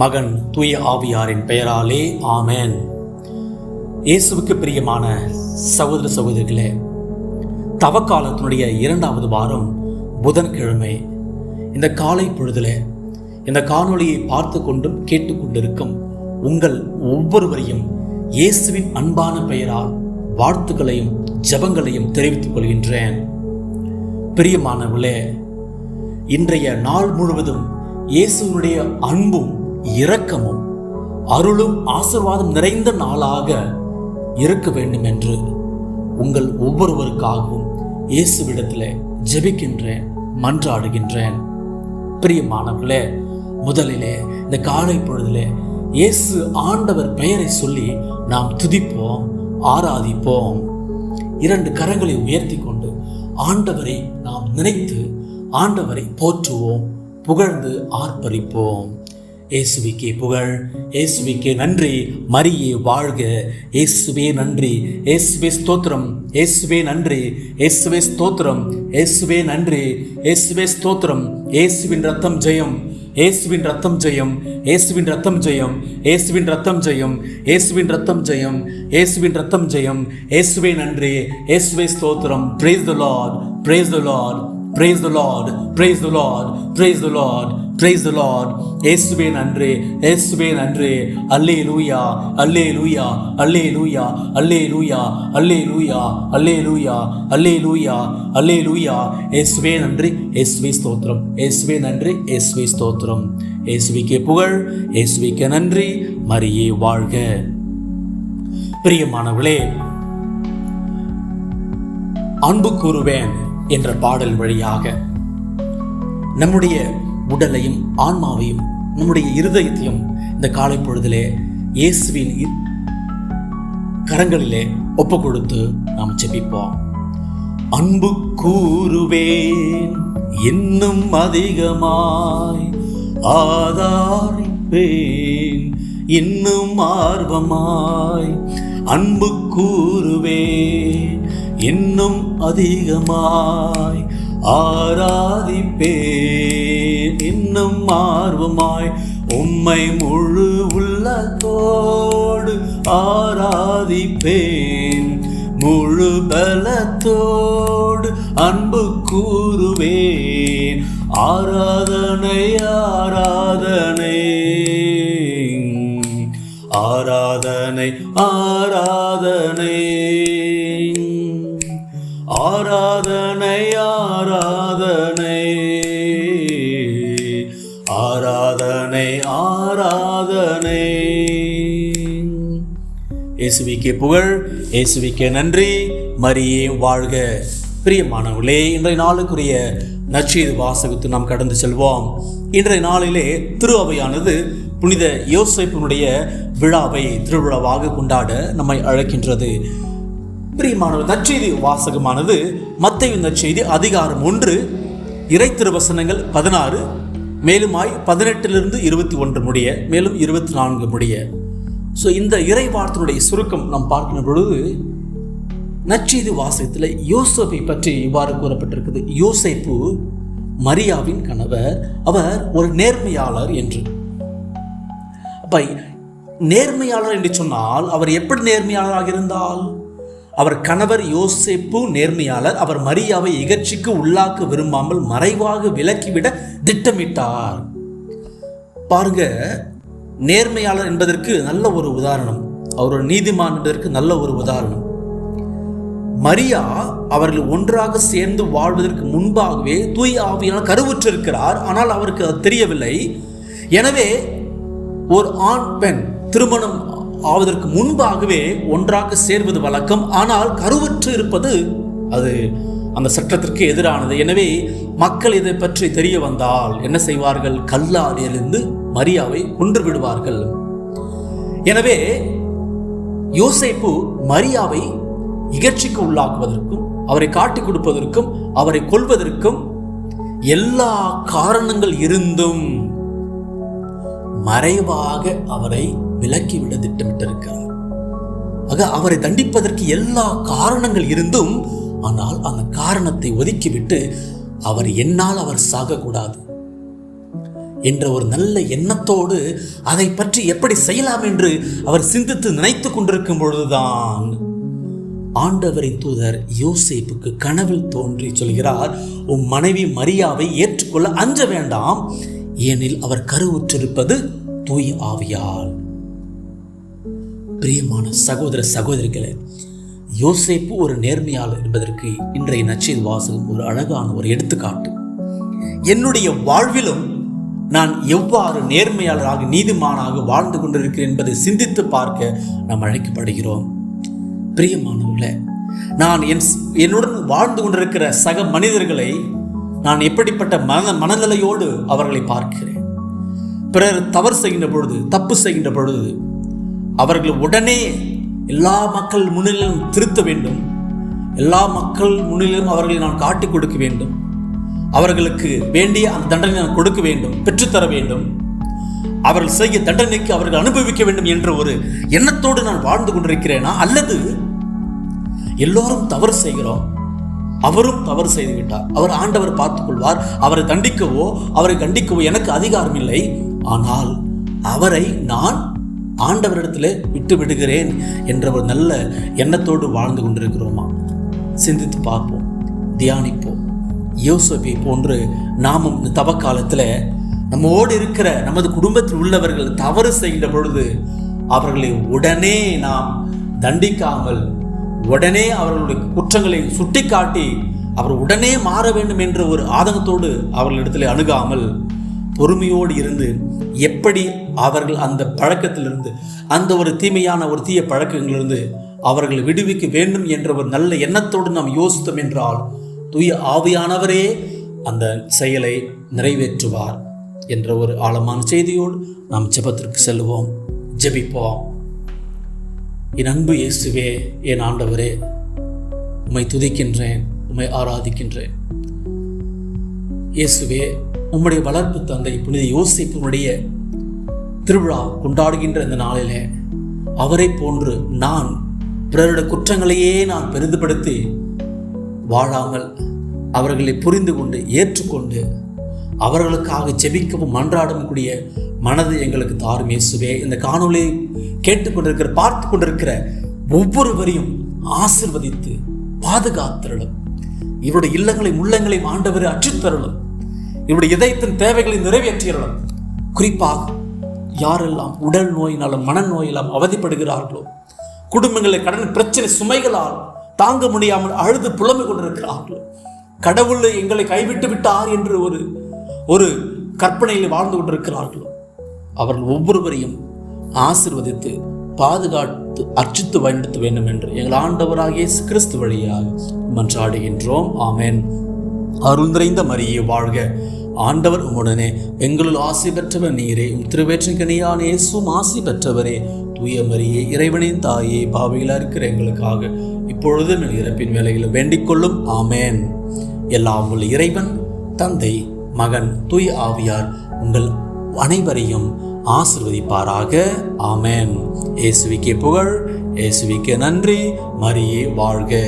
மகன் தூய ஆவியாரின் பெயராலே ஆமேன். இயேசுவுக்கு பிரியமான சகோதர சகோதரிகளே தவக்காலத்தினுடைய இரண்டாவது வாரம் புதன்கிழமை. இந்த காலை பொழுதில் இந்த காணொளியை பார்த்து கொண்டும் கேட்டுக்கொண்டிருக்கும் உங்கள் ஒவ்வொருவரையும் இயேசுவின் அன்பான பெயரால் வாழ்த்துக்களையும் ஜெபங்களையும் தெரிவித்துக் கொள்கின்றேன். பிரியமானவர்களே இன்றைய நாள் முழுவதும் இயேசுவினுடைய அன்பும் இரக்கமும் அருளும் ஆசிர்வாதம் நிறைந்த நாளாக இருக்க வேண்டும் என்று உங்கள் ஒவ்வொருவருக்காகவும் இயேசுவிடத்தில் ஜெபிக்கின்றேன் மன்றாடுகின்றேன். பிரியமானவர்களே முதலிலே இந்த காலை பொழுதிலே இயேசு ஆண்டவர் பெயரை சொல்லி நாம் துதிப்போம் ஆராதிப்போம். இரண்டு கரங்களை உயர்த்தி கொண்டு ஆண்டவரை நாம் நினைத்து ஆண்டவரை போற்றுவோம் புகழ்ந்து ஆர்ப்பரிப்போம். இயேசுவிக்கே புகழ். இயேசுவிக்கே நன்றி. மரியே வாழ்க. இயேசுவே நன்றி. இயேசுவே ஸ்தோத்திரம். இயேசுவே நன்றி. இயேசுவே ஸ்தோத்திரம். இயேசுவே நன்றி. இயேசுவே ஸ்தோத்திரம். இயேசுவின் ரத்தம் ஜெயம். இயேசுவின் ரத்தம் ஜெயம். இயேசுவின் ரத்தம் ஜெயம். இயேசுவின் ரத்தம் ஜெயம். இயேசுவின் ரத்தம் ஜெயம். இயேசுவின் ரத்தம் ஜெயம். இயேசுவே நன்றி. இயேசுவே ஸ்தோத்திரம். Praise the Lord praise the Lord praise the Lord praise the Lord praise the Lord praise Lord ஏசுவே நன்றே. ஏசுவே நன்றே. அல்லே லூயா அல்லே லூயா அல்லே லூயா அல்லே லூயா அல்லே லூயா அல்லே லூயா அல்லே லூயா அல்லே லூயா இயேசுவே நன்றி. ஏசுவே ஸ்தோத்திரம். இயேசுவே நன்றி. ஏசுவே ஸ்தோத்திரம். ஏசுவிக்கே புகழ். இயேசுவிக்கே நன்றி. மரியே வாழ்க. பிரியமானவளே அன்பு கூறுவேன் என்ற பாடல் வழியாக நம்முடைய உடலையும் ஆன்மாவையும் நம்முடைய இருதயத்தையும் இந்த காலை பொழுதிலே இயேசுவின் இ- கரங்களிலே ஒப்பு கொடுத்து நாம் செபிப்போம் அன்பு கூறுவேன் இன்னும் அதிகமாய் ஆதாரிப்பேன் இன்னும் ஆர்வமாய் அன்பு கூறுவேன் இன்னும் அதிகமாய் ஆராதிப்பேன். இன்னும் ஆர்வமாய் உம்மை முழு உள்ளத்தோடு ஆராதிப்பேன். முழு பலத்தோடு அன்பு கூறுவேன். ஆராதனை ஆராதனை. ஆராதனை ஆராதனை. ஆராதனை. ஆராதனை ஆராதனை. இயேசுவிக்கே புகழ் இயேசுவிக்கே நன்றி. மரியே வாழ்க. பிரியமானவர்களே இன்றைய நாளுக்குரிய நற்செய்தி வாசகத்து நாம் கடந்து செல்வோம். இன்றைய நாளிலே திரு அவையானது புனித யோசிப்பினுடைய விழாவை திருவிழாவாக கொண்டாட நம்மை அழைக்கின்றது. பிரியமானவர் நற்செய்தி வாசகமானது மத்தையும் நற்செய்தி அதிகாரம் ஒன்று இறை திருவசனங்கள் பதினாறு மேலுமாய் பதினெட்டிலிருந்து இருபத்தி ஒன்று முடிய மேலும் இருபத்தி நான்கு முடிய. ஸோ இந்த இறை வார்த்தையினுடைய சுருக்கம் நாம் பார்க்கிற பொழுது நற்செய்தி வாசகத்தில் யோசப்பை பற்றி இவ்வாறு கூறப்பட்டிருக்குது. யோசைப்பு மரியாவின் கணவர் அவர் ஒரு நேர்மையாளர் என்று. அப்ப நேர்மையாளர் என்று சொன்னால் அவர் எப்படி நேர்மையாளராக இருந்தால்? அவர் கணவர் யோசேப்பு நேர்மையாளர். அவர் மரியாவை இகழ்ச்சிக்கு உள்ளாக்க விரும்பாமல் மறைவாக விலக்கிவிட திட்டமிட்டார். பாருங்க நேர்மையாளர் என்பதற்கு நல்ல ஒரு உதாரணம். அவர் ஒரு நீதிமான் என்பதற்கு நல்ல ஒரு உதாரணம். மரியா அவர்கள் ஒன்றாக சேர்ந்து வாழ்வதற்கு முன்பாகவே தூய் ஆவியான கருவுற்றிருக்கிறார். ஆனால் அவருக்கு அது தெரியவில்லை. எனவே ஒரு ஆண் பெண் திருமணம் ஆவதற்கு முன்பாகவே ஒன்றாக சேர்வது வழக்கம். ஆனால் கருவற்று இருப்பது அது அந்த சட்டத்திற்கு எதிரானது. எனவே மக்கள் இதை பற்றி தெரிய வந்தால் என்ன செய்வார்கள்? கல்லாலியிலிருந்து மரியாவை கொன்று விடுவார்கள். எனவே யோசைப்பு மரியாவை இகழ்ச்சிக்கு உள்ளாக்குவதற்கும் அவரை காட்டிக் கொடுப்பதற்கும் அவரை கொள்வதற்கும் எல்லா காரணங்கள் இருந்தும் மறைவாக அவரை விலக்கிவிட திட்டமிட்டிருக்கிறார். ஆக அவரை தண்டிப்பதற்கு எல்லா காரணங்கள் இருந்தும் ஆனால் அந்த காரணத்தை ஒதுக்கிவிட்டு அவர் என்னால் அவர் சாகக்கூடாது என்ற ஒரு நல்ல எண்ணத்தோடு அதை பற்றி எப்படி செய்யலாம் என்று அவர் சிந்தித்து நினைத்து கொண்டிருக்கும் பொழுதுதான் ஆண்டவரின் தூதர் யோசேப்புக்கு கனவில் தோன்றி சொல்கிறார் உன் மனைவி மரியாவை ஏற்றுக்கொள்ள அஞ்ச வேண்டாம் ஏனில் அவர் கருவுற்றிருப்பது தூய் ஆவியால். பிரியமான சகோதர சகோதரிகளை யோசேப்பு ஒரு நேர்மையாளர் என்பதற்கு இன்றைய நச்சீர் வாசகம் ஒரு அழகான ஒரு எடுத்துக்காட்டு. என்னுடைய வாழ்விலும் நான் எவ்வாறு நேர்மையாளராக நீதிமானாக வாழ்ந்து கொண்டிருக்கிறேன் என்பதை சிந்தித்து பார்க்க நாம் அழைக்கப்படுகிறோம். பிரியமானவர்களே நான் என் என்னுடன் வாழ்ந்து கொண்டிருக்கிற சக மனிதர்களை நான் எப்படிப்பட்ட மன மனநிலையோடு அவர்களை பார்க்கிறேன். பிறர் தவறு செய்கின்ற பொழுது தப்பு செய்கின்ற பொழுது அவர்கள் உடனே எல்லா மக்கள் முன்னிலும் திருத்த வேண்டும். எல்லா மக்கள் முன்னிலும் அவர்களை நான் காட்டிக் கொடுக்க வேண்டும். அவர்களுக்கு வேண்டிய அந்த தண்டனை நான் கொடுக்க வேண்டும் பெற்றுத்தர வேண்டும். அவர்கள் செய்ய தண்டனைக்கு அவர்கள் அனுபவிக்க வேண்டும் என்ற ஒரு எண்ணத்தோடு நான் வாழ்ந்து கொண்டிருக்கிறேனா? அல்லது எல்லோரும் தவறு செய்கிறோம். அவரும் தவறு செய்து விட்டார். அவர் ஆண்டவர் பார்த்துக் கொள்வார். அவரை தண்டிக்கவோ அவரை கண்டிக்கவோ எனக்கு அதிகாரம் இல்லை. ஆனால் அவரை நான் ஆண்டவரிடத்தில் விட்டு விடுகிறேன் என்ற ஒரு நல்ல எண்ணத்தோடு வாழ்ந்து கொண்டிருக்கிறோமா? சிந்தித்து பார்ப்போம் தியானிப்போம். யோசபி போன்று நாமும் இந்த தவக்காலத்தில் நம்மோடு இருக்கிற நமது குடும்பத்தில் உள்ளவர்கள் தவறு செய்கிற பொழுது அவர்களை உடனே நாம் தண்டிக்காமல் உடனே அவர்களுடைய குற்றங்களை சுட்டிக்காட்டி அவர் உடனே மாற வேண்டும் என்ற ஒரு ஆதங்கத்தோடு அவர்களிடத்தில் அணுகாமல் பொறுமையோடு இருந்து எப்படி அவர்கள் அந்த பழக்கத்திலிருந்து அந்த ஒரு தீமையான ஒரு தீய பழக்கங்களிலிருந்து அவர்களை விடுவிக்க வேண்டும் என்ற ஒரு நல்ல எண்ணத்தோடு நாம் யோசித்தோம் என்றால் தூய ஆவியானவரே அந்த செயலை நிறைவேற்றுவார் என்ற ஒரு ஆழமான செய்தியோடு நாம் ஜெபத்திற்கு செல்வோம். ஜெபிப்போம். என் அன்பு இயேசுவே என் ஆண்டவரே உம்மை துதிக்கின்றேன் உம்மை ஆராதிக்கின்றேன். இயேசுவே உம்முடைய வளர்ப்பு தந்தை புனித யோசிப்பினுடைய திருவிழா கொண்டாடுகின்ற இந்த நாளிலே அவரை போன்று நான் பிறருடைய குற்றங்களையே நான் பெரிதுபடுத்தி வாழாமல் அவர்களை புரிந்து கொண்டு ஏற்றுக்கொண்டு அவர்களுக்காக ஜெபிக்கவும் மன்றாடவும் கூடிய மனது எங்களுக்கு தாரும் இயேசுவே. இந்த காணொலியை கேட்டுக்கொண்டிருக்கிற பார்த்து கொண்டிருக்கிற ஒவ்வொருவரையும் ஆசிர்வதித்து பாதுகாத்தருளும் இவருடைய இல்லங்களை உள்ளங்களையும் ஆண்டவர் அற்றுத்தருளும். இவருடைய இதயத்தின் தேவைகளை நிறைவேற்றியறலும் குறிப்பாக யாரெல்லாம் உடல் நோயினாலும் மனநோயினாலும் அவதிப்படுகிறார்களோ குடும்பங்களில் கடன் பிரச்சனை சுமைகளால் தாங்க முடியாமல் அழுது புலம்பிக் கொண்டிருக்கிறார்களோ கடவுள் எங்களை கைவிட்டு விட்டார் என்று ஒரு ஒரு கற்பனையில் வாழ்ந்து கொண்டிருக்கிறார்களோ அவர்கள் ஒவ்வொருவரையும் ஆசிர்வதித்து பாதுகாத்து அர்ச்சித்து பயன்படுத்த வேண்டும் என்று எங்கள் ஆண்டவராகிய கிறிஸ்து வழியாக மன்றாடுகின்றோம். ஆமேன். அருள் நிறைந்த மரியே வாழ்க. ஆண்டவர் உடனே எங்களுள் ஆசி பெற்றவர் நீரே. உம் இயேசும் ஆசி பெற்றவரே. தூய மரியே இறைவனின் தாயே பாவிகளா இருக்கிற எங்களுக்காக இப்பொழுதும் என் இறப்பின் வேலையில் வேண்டிக் கொள்ளும். ஆமேன். எல்லாம் உள்ள இறைவன் தந்தை மகன் தூய் ஆவியார் உங்கள் அனைவரையும் ஆசிர்வதிப்பாராக. ஆமேன். இயேசுவிக்கே புகழ் இயேசுவிக்கே நன்றி. மரியே வாழ்க.